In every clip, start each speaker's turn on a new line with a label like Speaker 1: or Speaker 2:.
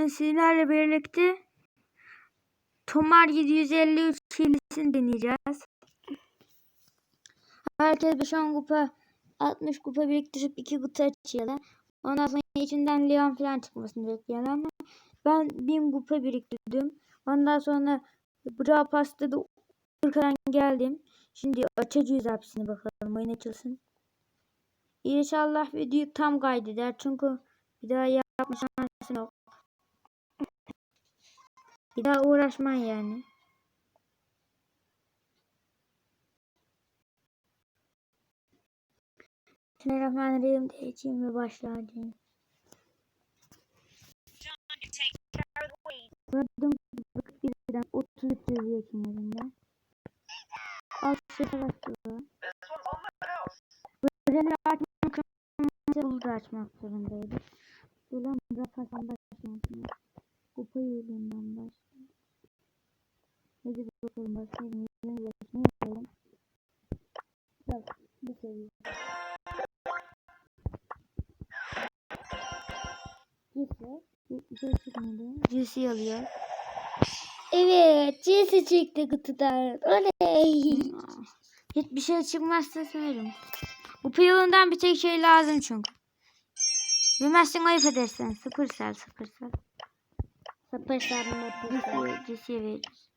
Speaker 1: Bugün sizlerle birlikte Tomar 753 hilisini deneyeceğiz. Herkes 5-10 kupa 60 kupa biriktirip 2 kutu açıyorlar. Ondan sonra içinden Leon falan çıkmasını bekliyorlar ama ben 1000 kupa biriktirdim. Ondan sonra Brawl Pass'ta da 40'dan geldim. Şimdi açacağız hepsini bakalım oyun açılsın. İnşallah video tam kaydeder çünkü bir daha yapma şansın yok. Bir daha uğraşman yani. Bismillahirrahmanirrahim diyeceğim ve başlayacağım. Gördüm birden 33 yazıyor kimlerinden. Al şurada başlıyor. Böyle açmak buldu açmak zorundaydı. Ulan bırak Hasan başlayalım. Kupa yolundan başlayalım. Hadi bakalım başlayalım. Yeni başlayalım. yapalım. Bak bu seviye. Şey çıkmadı. Juicy alıyor.
Speaker 2: Evet, cinsi çıktı kutudan. Oley.
Speaker 1: Hiçbir şey çıkmazsa söylerim. Bu yolundan bir tek şey lazım çünkü. Bilmezsin ayıp edersen. Sıfır sel sıfır sel. Juicy'ye Juicy'ye veririz.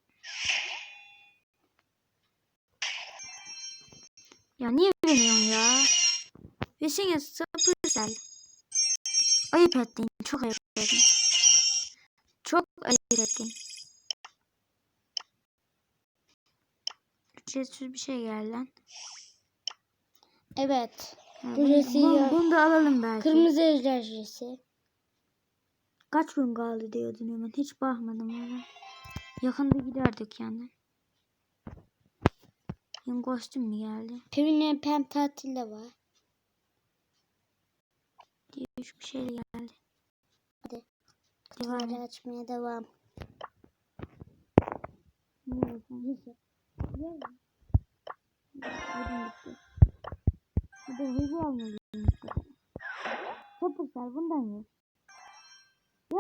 Speaker 1: Ya niye veriyorsun ya? Versin ya sıfır sel. Ayıp ettin. Çok ayıp ettin. Çok ayıp ettin. Ücretsiz bir şey geldi lan.
Speaker 2: Evet. Ücretsiz
Speaker 1: bunu,
Speaker 2: ya.
Speaker 1: bunu da alalım belki.
Speaker 2: Kırmızı ejder cinsi.
Speaker 1: Kaç gün kaldı diyordun hemen. Hiç bakmadım ona. Yakında gider dükkandan. Yeni kostüm mü geldi?
Speaker 2: Pem'in pem tatilde var.
Speaker 1: Diye bir şey geldi.
Speaker 2: Hadi.
Speaker 1: Et.
Speaker 2: açmaya devam.
Speaker 1: Ne yapalım? Hadi bitti. Hadi hızlı almalıyım. Topuklar bundan yok.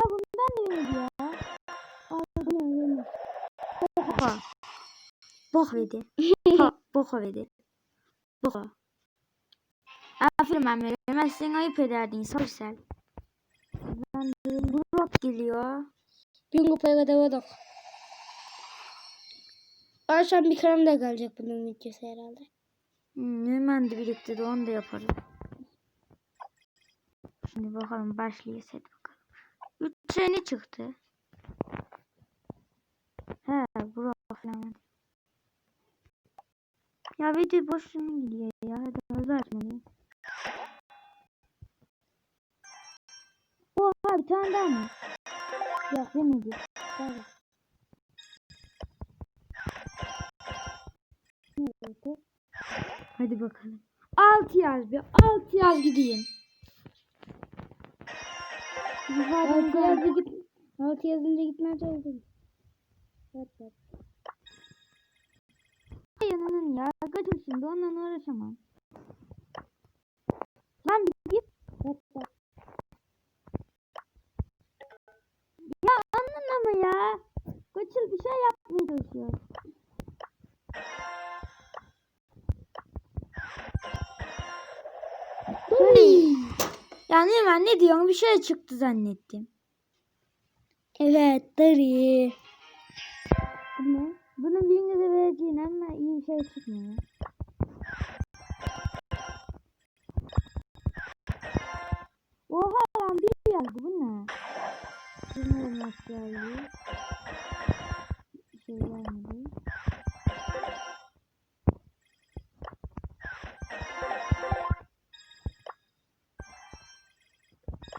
Speaker 1: Ya bundan da yok ya. Bundan yok. Boka. Bok verdi. ha, boka verdi. Boka. Aferin Emre. Yemezsen ayıp ederdin. Sabırsel. Ben de Brock geliyor.
Speaker 2: Bin kupaya kadar vardık. Akşam bir kram da gelecek bunun videosu herhalde.
Speaker 1: Hmm, hemen de birlikte onu da yaparız. Şimdi bakalım başlıyoruz hadi bakalım. Üç ne çıktı? He Brock falan. Ya video boşuna gidiyor ya. Hadi hızlı açmalıyım. Oha bir tane daha mı? Yok yemedi. Hadi. Evet. Hadi bakalım. Alt yaz bir. Alt yaz gideyim.
Speaker 2: Altı yazı git. Altı yazınca. Evet, evet.
Speaker 1: Yanının ya. Kaçır şimdi ondan uğraşamam. Lan bir git.
Speaker 2: Evet, evet.
Speaker 1: Ya anlamama ya. Kaçır bir şey yapmaya çalışıyor. Yani ben ne diyorum bir şey çıktı zannettim.
Speaker 2: Evet, Dari.
Speaker 1: Bu ne? Bunun birini de vereceğin ama iyi bir şey çıkmıyor. Oha lan bir yazdı bu ne? Bilmiyorum nasıl geldi. Bir şey gelmedi.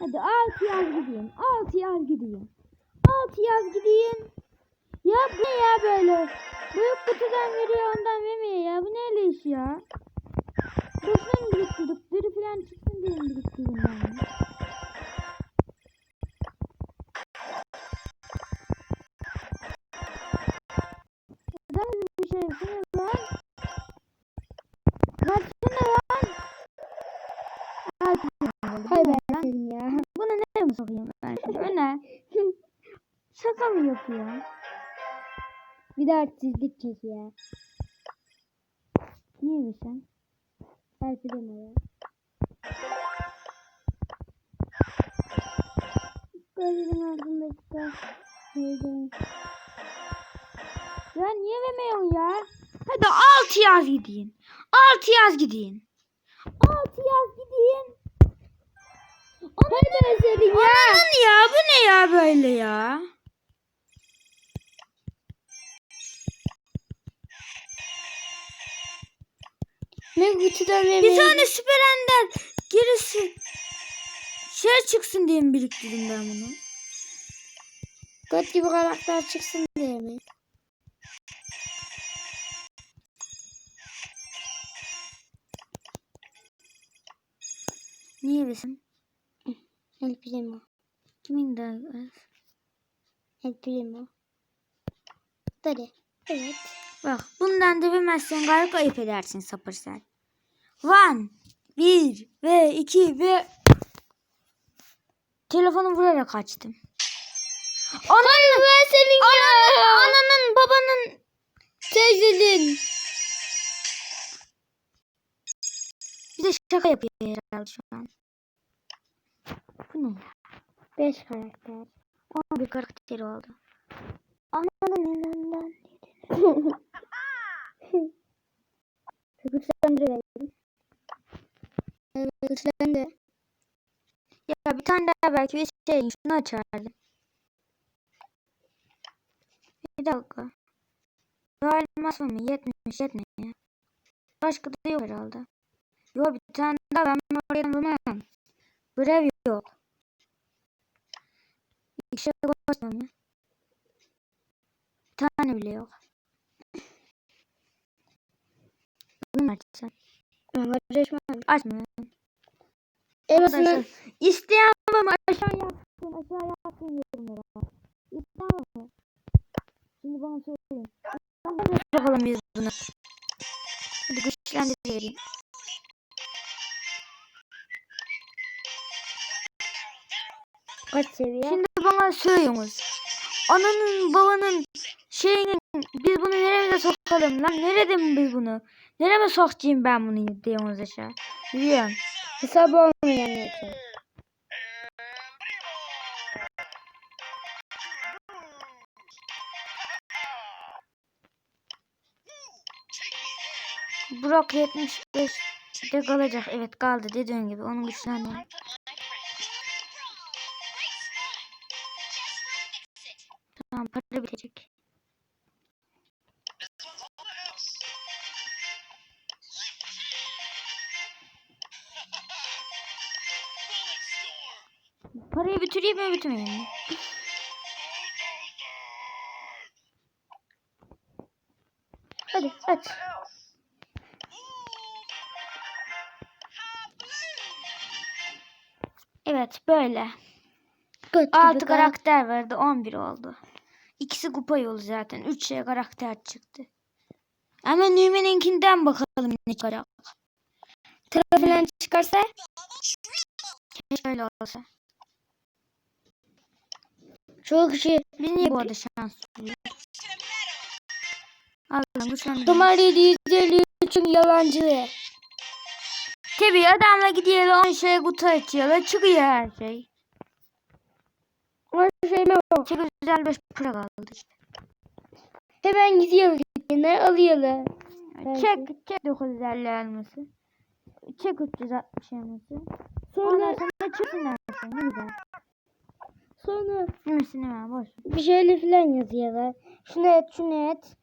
Speaker 1: Hadi altı yaz gideyim. Altı yaz gideyim. Altı yaz gideyim. Ya bu ne ya böyle? Büyük kutudan veriyor ondan vermiyor ya. Bu neyle iş ya? Mı biriktirdik? Dürü falan çıksın diye biriktirdim yani? Neden bir şey yapıyorsun lan? Kaçsana lan? Hadi.
Speaker 2: Hay ben senin ya.
Speaker 1: Bunu nereye mi sokayım ben şimdi? Bu ne? Şaka mı yapıyorsun?
Speaker 2: Bir de artistlik çekiyor.
Speaker 1: Niye mi sen?
Speaker 2: Belki de mi? Gözümün ardında. Neydi?
Speaker 1: Ya niye vermiyorsun ya? Hadi altı yaz gideyim. Altı yaz gideyim. Altı yaz gideyim.
Speaker 2: Hadi ben senin ya.
Speaker 1: Ananın ya bu ne ya böyle ya?
Speaker 2: Ne kutudan
Speaker 1: Bir tane süper ender gerisi şey çıksın diye mi biriktirdim ben bunu?
Speaker 2: Göt gibi karakter çıksın diye mi?
Speaker 1: Niye besin?
Speaker 2: El primo.
Speaker 1: Kimin daha?
Speaker 2: El primo. Böyle. Evet.
Speaker 1: Bak bundan da bilmezsen gayet ayıp edersin sapır sen. One, bir ve iki ve telefonu vurarak açtım. Ananın,
Speaker 2: Ben senin
Speaker 1: ananın, ananın babanın
Speaker 2: Teyzenin.
Speaker 1: bir de şaka yapıyor herhalde şu an. Bu ne ya?
Speaker 2: Beş karakter.
Speaker 1: Onun bir karakteri oldu. Ananın elinden.
Speaker 2: Güçlendirelim. Evet, güçlendi.
Speaker 1: Ya bir tane daha belki bir şey şunu açardı. Bir dakika. Elmas mı? Yetmiş yetmiyor. Başka da yok herhalde. Yok bir tane daha ben oraya bulmam. Görev yok. Bir şey koşmam. Bir tane bile yok. Bunu açacaksın?
Speaker 2: Ama resmen.
Speaker 1: Açmıyor.
Speaker 2: En azından
Speaker 1: isteyen var mı aşağı yapsın aşağı yapsın yorumlara. Var mı? Şimdi bana söyleyin. Bakalım bunu? Hadi güçlendirelim.
Speaker 2: kaç seviye?
Speaker 1: Şimdi bana söylüyorsunuz. Ananın babanın şeyinin biz bunu nereye sokalım lan? Nerede mi biz bunu? Nereye sokacağım ben bunu diyorsunuz aşağı. Biliyorum.
Speaker 2: Hesabı olmayan için.
Speaker 1: Brock 75 de kalacak. Evet kaldı dediğin gibi. Onun güçlendi. Tamam para bitecek. Parayı bitireyim mi bitirmeyeyim mi?
Speaker 2: Hadi aç.
Speaker 1: Evet böyle.
Speaker 2: Gibi
Speaker 1: 6
Speaker 2: kar-
Speaker 1: karakter verdi 11 oldu. İkisi kupa yolu zaten. 3 şey karakter çıktı. Ama Nümen'inkinden bakalım ne çıkacak.
Speaker 2: Tıra falan çıkarsa
Speaker 1: Keşke öyle olsa.
Speaker 2: çoğu kişi
Speaker 1: Biz niye bu arada şans buluyoruz? Allah'ım güçlendim.
Speaker 2: Dumar 750 için yalancı.
Speaker 1: Tabii adamla gidiyorlar 10 şey kutu açıyorlar. Çıkıyor her şey.
Speaker 2: O şey mi o?
Speaker 1: Çok güzel 5 para kaldı işte.
Speaker 2: Hemen gidiyor gittiğine alıyorlar.
Speaker 1: Çek, çek 950 elması. Çek 360 elması.
Speaker 2: Sonra
Speaker 1: Ondan sonra çıksın her. Ne güzel.
Speaker 2: sonra
Speaker 1: Yemesini ver boş.
Speaker 2: bir şeyle falan yazıyorlar. Şunu et şunu et.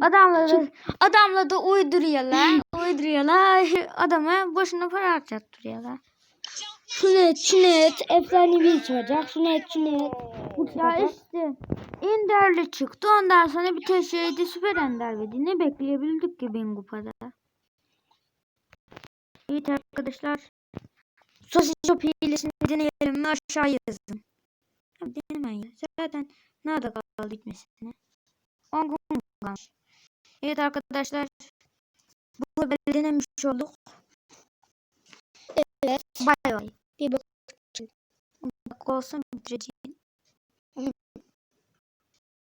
Speaker 1: Adamla da, adamla da uyduruyorlar. uyduruyorlar. Adama boşuna para harcattırıyorlar.
Speaker 2: Şunu et şunu et. Efsanevi çıkacak. Şunu et şunu et. Bu
Speaker 1: Ya işte enderli çıktı. Ondan sonra bir tek şeydi süper ender verdi. Ne bekleyebildik ki bin kupada? Evet arkadaşlar. Sosis Shop hilesini deneyelim mi aşağı yazın. Ya denemeyin. Zaten nerede kaldı gitmesine? 10 gün kalmış? Evet arkadaşlar. Bu böyle denemiş olduk.
Speaker 2: Evet.
Speaker 1: Bay bay.
Speaker 2: Bir bak.
Speaker 1: Bak olsun bitireceğim.